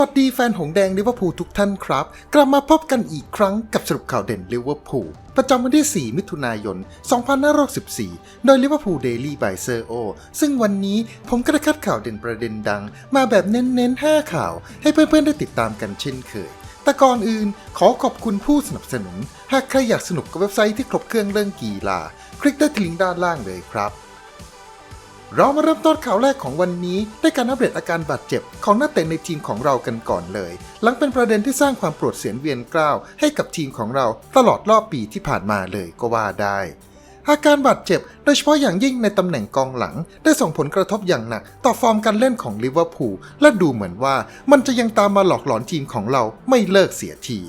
สวัสดีแฟนหงแดงลิเวอร์พูลทุกท่านครับ กลับมาพบกันอีกครั้งกับสรุปข่าวเด่นลิเวอร์พูลประจำวันที่ 4 มิถุนายน 2564 โดยลิเวอร์พูลเดลี่บายเซอร์โอซึ่งวันนี้ผมก็ได้คัดข่าวเด่นประเด็นดัง มาแบบเน้นๆ 5 ข่าว ให้เพื่อนๆ ได้ติดตามกันเช่นเคย แต่ก่อนอื่นขอขอบคุณผู้สนับสนุน หากใครอยากสนุกกับเว็บไซต์ที่ครบเครื่องเรื่องกีฬา คลิกได้ที่ลิงก์ด้านล่างเลยครับ เรามาเริ่มต้นข่าวแรกของวันนี้ด้วยการอัปเดตอาการบาดเจ็บของนักเตะในทีมของเรากันก่อนเลย หลังเป็นประเด็นที่สร้างความปรดเสียนเวียนกล้าวให้กับทีมของเราตลอดรอบปีที่ผ่านมาเลยก็ว่าได้อาการบาดเจ็บโดยเฉพาะอย่างยิ่งในตำแหน่งกองหลัง ได้ส่งผลกระทบอย่างหนัก ต่อฟอร์มการเล่นของลิเวอร์พูลและดูเหมือนว่ามันจะยังตามมาหลอกหลอนทีมของเราไม่เลิกเสียที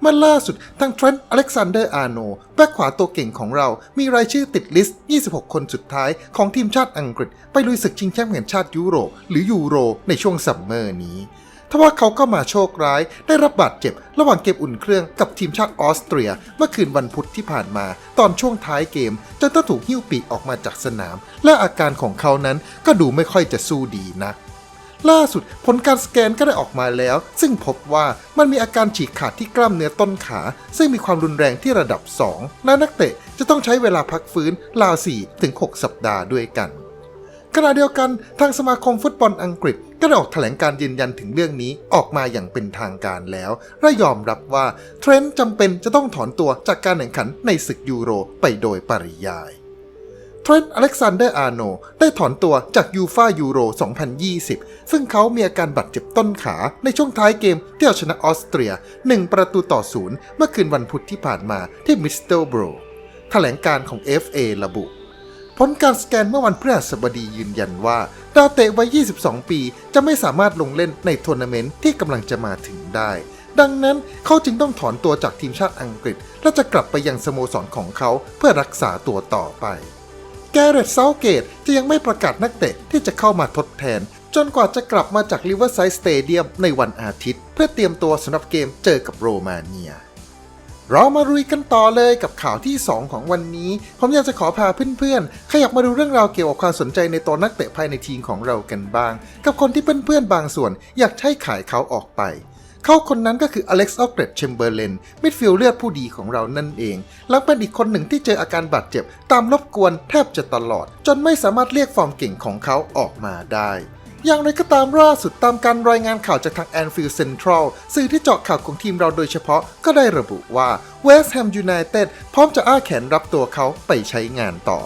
เมื่อล่าสุดทางเทรนต์อเล็กซานเดอร์อาร์โนแบ็คขวาตัวเก่งของเรา มีรายชื่อติดลิสต์ 26 คนสุดท้ายของทีมชาติอังกฤษ ไปลุยศึกชิงแชมป์แห่งชาติยุโรปหรือยูโรในช่วงซัมเมอร์นี้ทว่าเขาก็มาโชคร้ายได้รับบาดเจ็บ ระหว่างเกมอุ่นเครื่องกับทีมชาติออสเตรีย เมื่อคืนวันพุธที่ผ่านมา ตอนช่วงท้ายเกม จนต้องถูกหิ้วปีกออกมาจากสนาม และอาการของเขานั้นก็ดูไม่ค่อยจะสู้ดีนัก ล่าสุดผลการสแกนก็ได้ออกมาแล้ว ซึ่งพบว่ามันมีอาการฉีกขาดที่กล้ามเนื้อต้นขา ซึ่งมีความรุนแรงที่ระดับ 2 และนักเตะจะต้องใช้เวลาพักฟื้นราว4ถึง6สัปดาห์ด้วยกันขณะเดียวกันทางสมาคมฟุตบอลอังกฤษ ก็ได้ออกแถลงการยืนยันถึงเรื่องนี้ออกมาอย่างเป็นทางการแล้วและยอมรับว่าเทรนต์จำเป็นจะต้องถอนตัวจากการแข่งขันในศึกยูโรไปโดยปริยาย เทรนต์อเล็กซานเดอร์อาร์โนได้ถอนตัวจากยูฟายูโร 2020 ซึ่งเขามีอาการบาดเจ็บต้นขาในช่วงท้ายเกมที่เอาชนะออสเตรีย 1 ประตูต่อศูนย์เมื่อคืนวันพุธที่ผ่านมาที่มิสเตอร์โบรแถลงการของ FA ระบุ ผลการสแกนเมื่อวันพฤหัสบดียืนยันว่า ดาวเตะวัย 22 ปีจะไม่สามารถลงเล่นในทัวร์นาเมนต์ที่กำลังจะมาถึงได้ดังนั้นเขาจึงต้องถอนตัวจากทีมชาติอังกฤษ และจะกลับไปยังสโมสรของเขาเพื่อรักษาตัวต่อไป แกเรตเซาเกตจะยังไม่ประกาศนักเตะที่จะเข้ามาทดแทน จนกว่าจะกลับมาจากลิเวอร์ไซด์สเตเดียมในวันอาทิตย์ เพื่อเตรียมตัวสำหรับเกมเจอกับโรมาเนีย เรามารุยกันต่อเลยกับข่าวที่ 2 ของวันนี้ ผมอยากจะขอพาเพื่อนๆ ขยับมาดูเรื่องราวเกี่ยวกับความสนใจในตัวนักเตะภายในทีมของเรากันบ้าง กับคนที่เพื่อนๆบางส่วนอยากให้ขายเขาออกไป เขาคนนั้นก็คืออเล็กซ์ออเกรดเชมเบอร์เลนมิดฟิลเลือดผู้ดีของเรานั่นเองและเป็นอีกคนหนึ่งที่เจออาการบาดเจ็บ ตามรบกวนแทบจะตลอด จนไม่สามารถเรียกฟอร์มเก่งของเขาออกมาได้อย่างไรก็ตามล่าสุดตามการรายงานข่าวจากทางแอนฟิลด์เซ็นทรัลสื่อที่เจาะข่าวของทีมเราโดยเฉพาะก็ได้ระบุว่าเวสต์แฮมยูไนเต็ดพร้อมจะอ้าแขนรับตัวเขาไปใช้งานต่อ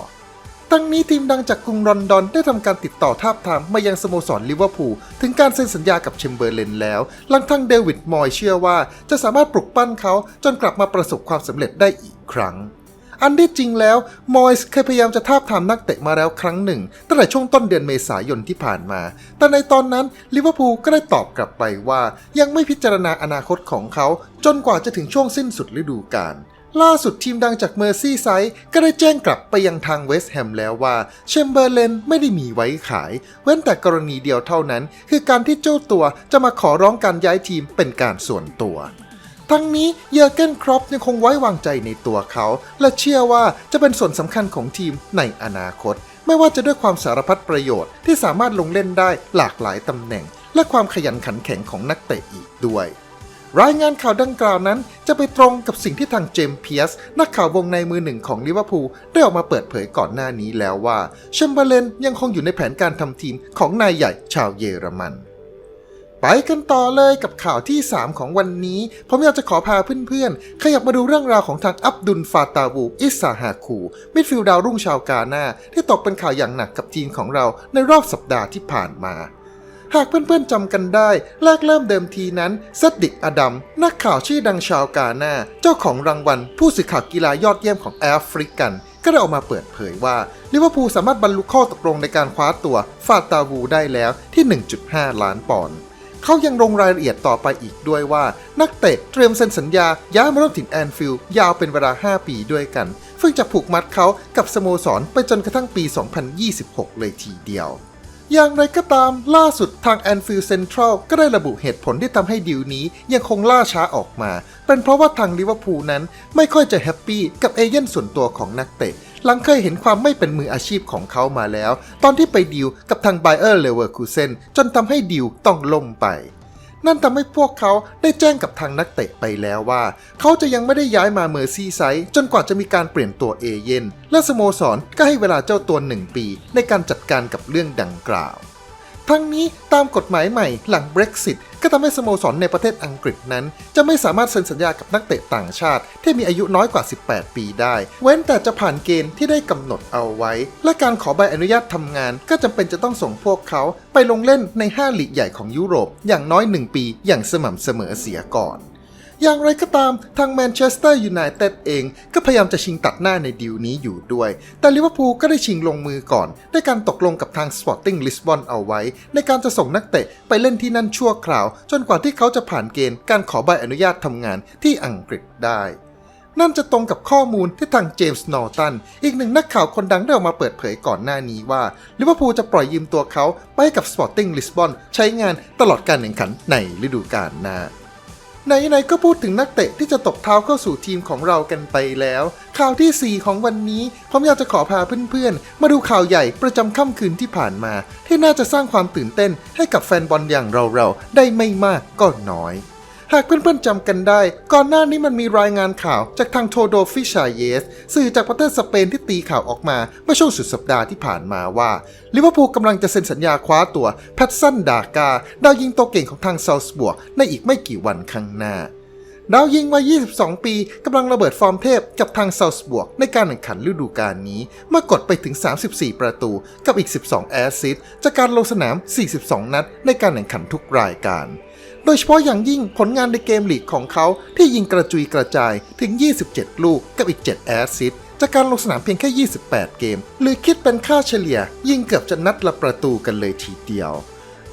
ตั้งนี้ทีมดังจากกรุงลอนดอนได้ทำการติดต่อทาบทามมายังสโมสรลิเวอร์พูลถึงการเซ็นสัญญากับเชมเบอร์เลนแล้ว หลังทั้งเดวิดมอยเชื่อว่า จะสามารถปลุกปั้นเขาจนกลับมาประสบความสำเร็จได้อีกครั้ง อันที่จริงแล้ว มอยส์เคยพยายามจะทาบทามนักเตะมาแล้วครั้งหนึ่งตั้งแต่ช่วงต้นเดือนเมษายนที่ผ่านมา แต่ในตอนนั้นลิเวอร์พูลก็ได้ตอบกลับไปว่า ยังไม่พิจารณาอนาคตของเขา จนกว่าจะถึงช่วงสิ้นสุดฤดูกาล ล่าสุดทีมดังจากเมอร์ซี่ไซด์ก็ได้แจ้งกลับไปยังทางเวสต์แฮมแล้วว่าเชมเบอร์เลนไม่ได้มีไว้ขาย เว้นแต่กรณีเดียวเท่านั้น คือการที่เจ้าตัวจะมาขอร้องการย้ายทีมเป็นการส่วนตัว ทั้งนี้เยอร์เกนครอปยังคงไว้วางใจในตัวเขา และเชื่อว่าจะเป็นส่วนสำคัญของทีมในอนาคต ไม่ว่าจะด้วยความสารพัดประโยชน์ที่สามารถลงเล่นได้หลากหลายตำแหน่ง และความขยันขันแข็งของนักเตะอีกด้วย รายงานข่าวดังกล่าวนั้น จะไปตรงกับสิ่งที่ทางเจมส์เพียสนักข่าววงในมือหนึ่งของลิเวอร์พูลได้ออกมาเปิดเผยก่อนหน้านี้แล้วว่าแชมเบอร์เลนยังคงอยู่ในแผนการทำทีมของนายใหญ่ชาวเยอรมัน ไปกันต่อเลยกับข่าวที่ 3 ของวันนี้ ผมอยากจะขอพาเพื่อนๆ ขยับมาดูเรื่องราวของทางอับดุลฟาตาวูอิสซาฮาคูมิดฟิลด์ดาวรุ่งชาวกาหน้าที่ตกเป็นข่าวอย่างหนักกับทีมของเราในรอบสัปดาห์ที่ผ่านมา หากเพื่อนๆจำกันได้ แรกเริ่มเดิมทีนั้นซัดดิกอดัม นักข่าวชื่อดังชาวกาหน้า เจ้าของรางวัล ผู้สื่อข่าวกีฬายอดเยี่ยมของแอฟริกัน ก็ได้ออกมาเปิดเผยว่าลิเวอร์พูลสามารถบรรลุข้อตกลงในการคว้าตัวฟาตาวูได้แล้วที่ 1.5 ล้านปอนด์เขายังลงรายละเอียดต่อไปอีกด้วยว่า นักเตะเตรียมเซ็นสัญญา ย้ายมาร่วมทีมแอนฟิลด์ยาวเป็นเวลา 5 ปีด้วยกันซึ่งจะผูกมัดเขากับสโมสรไปจนกระทั่งปี 2026 เลยทีเดียว อย่างไรก็ตามล่าสุดทาง Anfield Central ก็ได้ระบุเหตุผลที่ทำให้ดีลนี้ยังคงล่าช้าออกมา เป็นเพราะว่าทางลิเวอร์พูลนั้นไม่ค่อยจะแฮปปี้กับเอเย่นส่วนตัวของนักเตะ หลังเคยเห็นความไม่เป็นมืออาชีพของเขามาแล้ว ตอนที่ไปดีลกับทางไบเออร์เลเวอร์คูเซนจนทำให้ดีลต้องล่มไป นั่นทำให้พวกเขาได้แจ้งกับทางนักเตะไปแล้วว่า เขาจะยังไม่ได้ย้ายมาเมอร์ซีไซด์จนกว่าจะมีการเปลี่ยนตัวเอเย่นและสโมสรก็ให้เวลาเจ้าตัวหนึ่งปี ในการจัดการกับเรื่องดังกล่าว ทั้งนี้ตามกฎหมายใหม่หลัง Brexit ก็ทำให้สโมสรในประเทศอังกฤษนั้น จะไม่สามารถเซ็นสัญญากับนักเตะต่างชาติ ที่มีอายุน้อยกว่า 18 ปีได้ เว้นแต่จะผ่านเกณฑ์ที่ได้กำหนดเอาไว้ และการขอใบอนุญาตทำงาน ก็จำเป็นจะต้องส่งพวกเขาไปลงเล่นใน5ลีกใหญ่ของยุโรปอย่างน้อย 1 ปีอย่างสม่ำเสมอเสียก่อน อย่างไรก็ตามทางแมนเชสเตอร์ยูไนเต็ดเอง ก็พยายามจะชิงตัดหน้าในดีลนี้อยู่ด้วย แต่ลิเวอร์พูลก็ได้ชิงลงมือก่อน ด้วยการตกลงกับทางสปอร์ติ้งลิสบอนเอาไว้ ในการจะส่งนักเตะไปเล่นที่นั่นชั่วคราว จนกว่าที่เขาจะผ่านเกณฑ์การขอใบอนุญาตทำงานที่อังกฤษได้นั่นจะตรงกับข้อมูลที่ทางเจมส์นอร์ตัน อีกหนึ่งนักข่าวคนดังได้ออกมาเปิดเผยก่อนหน้านี้ว่าลิเวอร์พูลจะปล่อยยืมตัวเขาไปให้กับ Sporting Lisbon ใช้งานตลอดการแข่งขันในฤดูกาลหน้า ไหนๆก็พูดถึงนักเตะที่จะตบเท้าเข้าสู่ทีมของเรากันไปแล้ว ข่าวทีสี่ 4 ของวันนี้ ผมอยากจะขอพาเพื่อนๆ มาดูข่าวใหญ่ประจำค่ำคืนที่ผ่านมา ที่น่าจะสร้างความตื่นเต้นให้กับแฟนบอลอย่างเราๆ ได้ไม่มากก็น้อย หากเพื่อนๆจำกันได้ ก่อนหน้านี้มันมีรายงานข่าวจากทางโทโดฟิชาเยสสื่อจากประเทศสเปนที่ตีข่าวออกมาเมื่อช่วงสุดสัปดาห์ที่ผ่านมาว่าลิเวอร์พูลกำลังจะเซ็นสัญญาคว้าตัวแพตสันดากา ดาวยิงตัวเก่งของทางซาลส์บวกในอีกไม่กี่วันข้างหน้าดาวยิงวัย 22 ปีกำลังระเบิดฟอร์มเทพกับทางซาลส์บวกในการแข่งขันฤดูกาลนี้ เมื่อกดไปถึง 34 ประตูกับอีก 12 แอสซิสต์จากการลงสนาม 42 นัดในการแข่งขันทุกรายการ โดยเฉพาะอย่างยิ่งผลงานในเกมลีกของเขาที่ยิงกระจุยกระจายถึง 27 ลูกกับอีก 7 แอสซิสต์จากการลงสนามเพียงแค่ 28 เกม หรือคิดเป็นค่าเฉลี่ย ยิงเกือบจะนัดละประตูกันเลยทีเดียว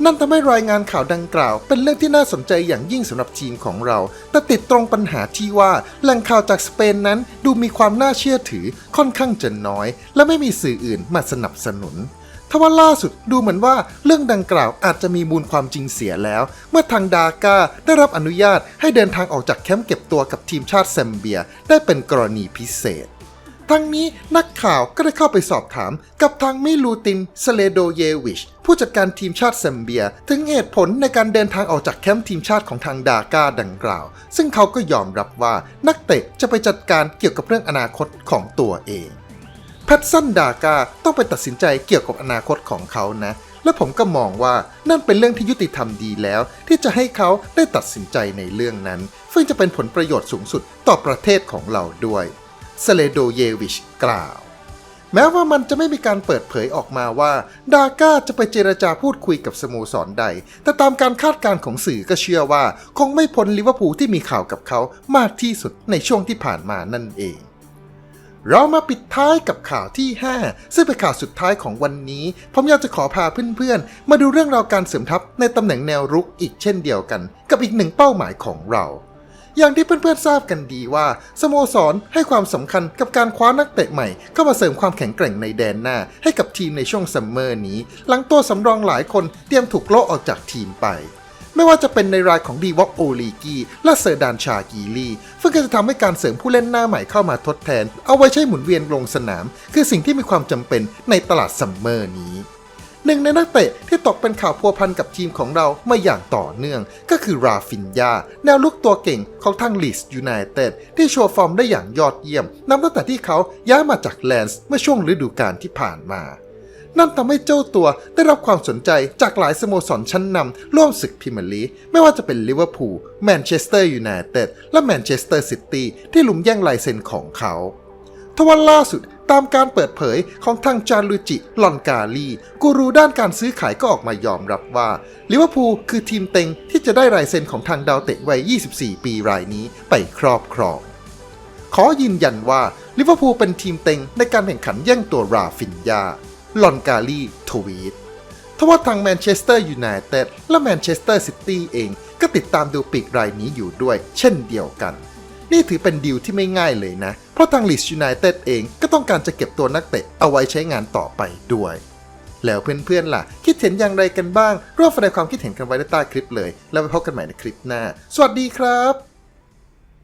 นั่นทำให้รายงานข่าวดังกล่าว เป็นเรื่องที่น่าสนใจอย่างยิ่งสำหรับทีมของเรา แต่ติดตรงปัญหาที่ว่าแหล่งข่าวจากสเปนนั้นดูมีความน่าเชื่อถือค่อนข้างจะน้อย และไม่มีสื่ออื่นมาสนับสนุน ทว่าล่าสุดดูเหมือนว่าเรื่องดังกล่าวอาจจะมีมูลความจริงเสียแล้ว เมื่อทางดาก้าได้รับอนุญาตให้เดินทางออกจากแคมป์เก็บตัวกับทีมชาติแซมเบีย ได้เป็นกรณีพิเศษ ทั้งนี้นักข่าวก็ได้เข้าไปสอบถามกับทางมิลูตินสเลโดเยวิชผู้จัดการทีมชาติแซมเบีย ถึงเหตุผลในการเดินทางออกจากแคมป์ทีมชาติของทางดาก้าดังกล่าว ซึ่งเขาก็ยอมรับว่านักเตะจะไปจัดการเกี่ยวกับเรื่องอนาคตของตัวเอง แพทสันดากาต้องไปตัดสินใจเกี่ยวกับอนาคตของเขานะ และผมก็มองว่านั่นเป็นเรื่องที่ยุติธรรมดีแล้ว ที่จะให้เขาได้ตัดสินใจในเรื่องนั้น ซึ่งจะเป็นผลประโยชน์สูงสุดต่อประเทศของเราด้วยสเลโดเยวิชกล่าว แม้ว่ามันจะไม่มีการเปิดเผยออกมาว่า ดาก้าจะไปเจรจาพูดคุยกับสโมสรใด แต่ตามการคาดการณ์ของสื่อก็เชื่อว่า คงไม่พ้นลิเวอร์พูลที่มีข่าวกับเขามากที่สุดในช่วงที่ผ่านมานั่นเอง เรามาปิดท้ายกับข่าวที่ 5 ซึ่งเป็นข่าวสุดท้ายของวันนี้ ผมอยากจะขอพาเพื่อนๆ มาดูเรื่องราวการเสริมทัพในตำแหน่งแนวรุกอีกเช่นเดียวกัน กับอีกหนึ่งเป้าหมายของเรา อย่างที่เพื่อนๆทราบกันดีว่า สโมสรให้ความสำคัญกับการคว้านักเตะใหม่ เข้ามาเสริมความแข็งแกร่งในแดนหน้า ให้กับทีมในช่วงซัมเมอร์นี้ หลังตัวสำรองหลายคนเตรียมถูกโละออกจากทีมไป ไม่ว่าจะเป็นในรายของดีวอกโอลีกีและเซอร์ดานชากีลีซึ่งก็จะทำให้การเสริมผู้เล่นหน้าใหม่เข้ามาทดแทน เอาไว้ใช้หมุนเวียนลงสนาม คือสิ่งที่มีความจำเป็นในตลาดซัมเมอร์นี้หนึ่งในนักเตะที่ตกเป็นข่าวพัวพันกับทีมของเรามาอย่างต่อเนื่อง ก็คือราฟินยา แนวลุกตัวเก่งของทางลีสยูไนเต็ดที่โชว์ฟอร์มได้อย่างยอดเยี่ยมนับตั้งแต่ที่เขาย้ายมาจากแลนส์เมื่อช่วงฤดูกาลที่ผ่านมา นั่นทำให้เจ้าตัวได้รับความสนใจจากหลายสโมสรชั้นนำร่วมศึกพรีเมียร์ลีกไม่ว่าจะเป็นลิเวอร์พูลแมนเชสเตอร์ยูไนเต็ดและแมนเชสเตอร์ซิตี้ที่ลุมแย่งลายเซ็นของเขาทว่าล่าสุดตามการเปิดเผยของทางจารุจิ ลอนกาลี กูรูด้านการซื้อขายก็ออกมายอมรับว่าลิเวอร์พูลคือทีมเต็งที่จะได้ลายเซ็นของทางดาวเตะวัย 24 ปีรายนี้ไปครอบครอง ขอยืนยันว่าลิเวอร์พูลเป็นทีมเต็งในการแข่งขันแย่งตัวราฟินยา ลอนกาลีทวีตทว่าทางแมนเชสเตอร์ยูไนเต็ดและแมนเชสเตอร์ซิตี้เองก็ติดตามดูปีกรายนี้อยู่ด้วย เช่นเดียวกัน นี่ถือเป็นดีลที่ไม่ง่ายเลยนะ เพราะทางลีสยูไนเต็ดเองก็ต้องการจะเก็บตัวนักเตะเอาไว้ใช้งานต่อไปด้วย แล้วเพื่อนๆล่ะ คิดเห็นอย่างไรกันบ้าง ร่วมแสดงความคิดเห็นกันไว้ใต้ใต้คลิปเลย แล้วไปพบกันใหม่ในคลิปหน้า สวัสดีครับ